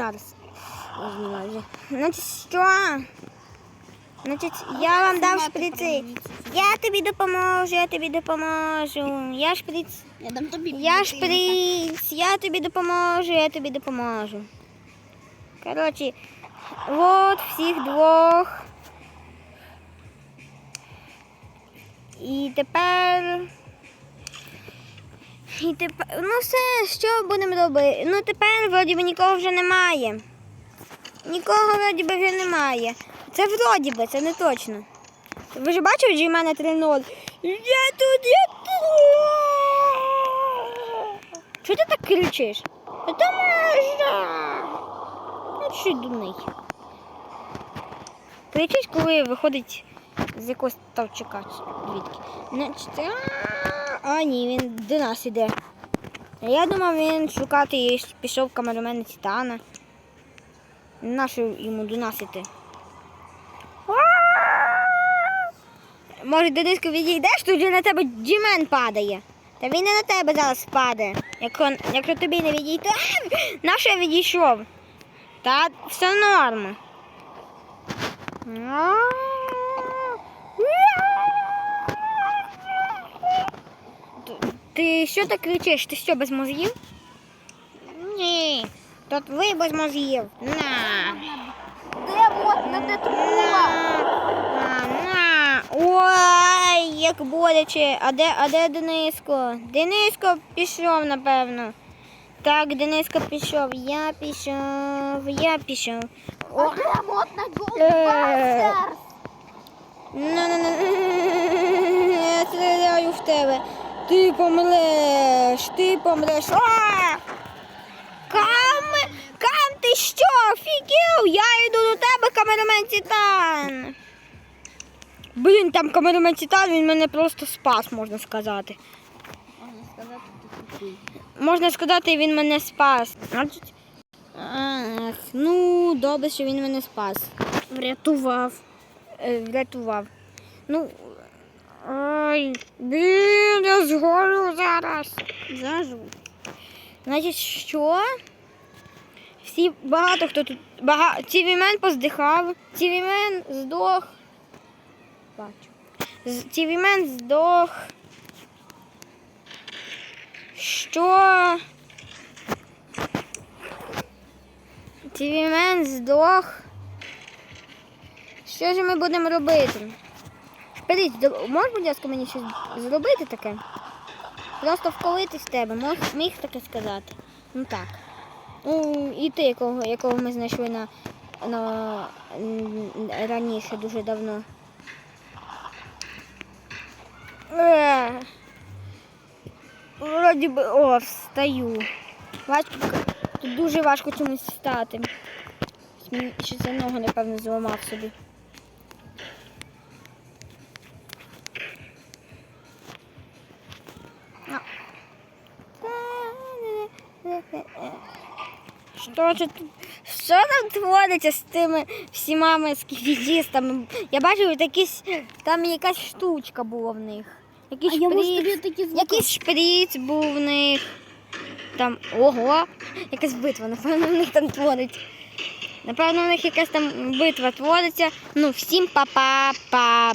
зараз. Значить, що? Значить, я вам дав шприци. Я тобі допоможу, я тобі допоможу. Я шприц. Я дам тобі. Я шприц, я тобі допоможу, я тобі допоможу. Коротше, от всіх двох. І тепер. І тепер. Ну все, що будемо робити? Ну тепер вроді би нікого вже немає. Нікого вроді би вже немає. Це вроді би, це не точно. Ви ж бачили, що в мене 3-0? Я тут, я тут. Чого ти так кричиш? Та можна. Ну, що дурний. Кричиш, коли виходить з якогось тавчика. Звідки? Значить, а, ні, він до нас іде. Я думав, він шукати і пішов камерамен Титана. Нащо йому до нас іти? Може, Дениско відійдеш, тут на тебе джімен падає. Та він не на тебе зараз падає. Якщо, якщо тобі не відійти, А, на що я відійшов? Та все норм. Ти що так кричиш? Ти що, без мозгів? Ні. Тут ви без мозгів. На. Де от на де На, на, на. Ой, як боляче. А де, а де Дениско? Дениско пішов, напевно. Так, Дениско пішов. Я пішов, я пішов. О, А де от на Е. Goldbusters? на, на, на. Я стріляю в тебе. Ти помреш, ти помреш. А! Кам, Кам, ти що? Офігел? Я йду до тебе, камерамен Титан. Блін, там камерамен Титан, він мене просто спас, можна сказати. Можна сказати, ти. Можна сказати, він мене спас. Ах, ну, добре, що він мене спас. Врятував. Е, врятував. Ну. Ой, блін, я згорю зараз. Зажу. Значить, що? Всі багато хто тут. Бага... Тівімен поздихав. Тівімен здох. Бачу. Тівімен здох. Що? Тівімен здох. Що ж ми будемо робити? До- можеш, будь ласка, мені щось зробити таке? Просто вколитись в тебе, мог, міг таке сказати. Ну так. Ну, і ти, якого, якого ми знайшли на, на раніше дуже давно. Е. Вроді би, о, встаю. Важко, тут дуже важко чомусь встати. Мені ще за ногу, напевно, зламав собі. А. Що ж тут? Що там твориться з тими всіма скіфідістами? Я бачу, якісь, там якась штучка була в них. Якийсь шприц. Якийсь шприц був в них. Там, ого, якась битва, напевно, в них там твориться. Напевно, в них якась там битва твориться. Ну, всім па-па-па.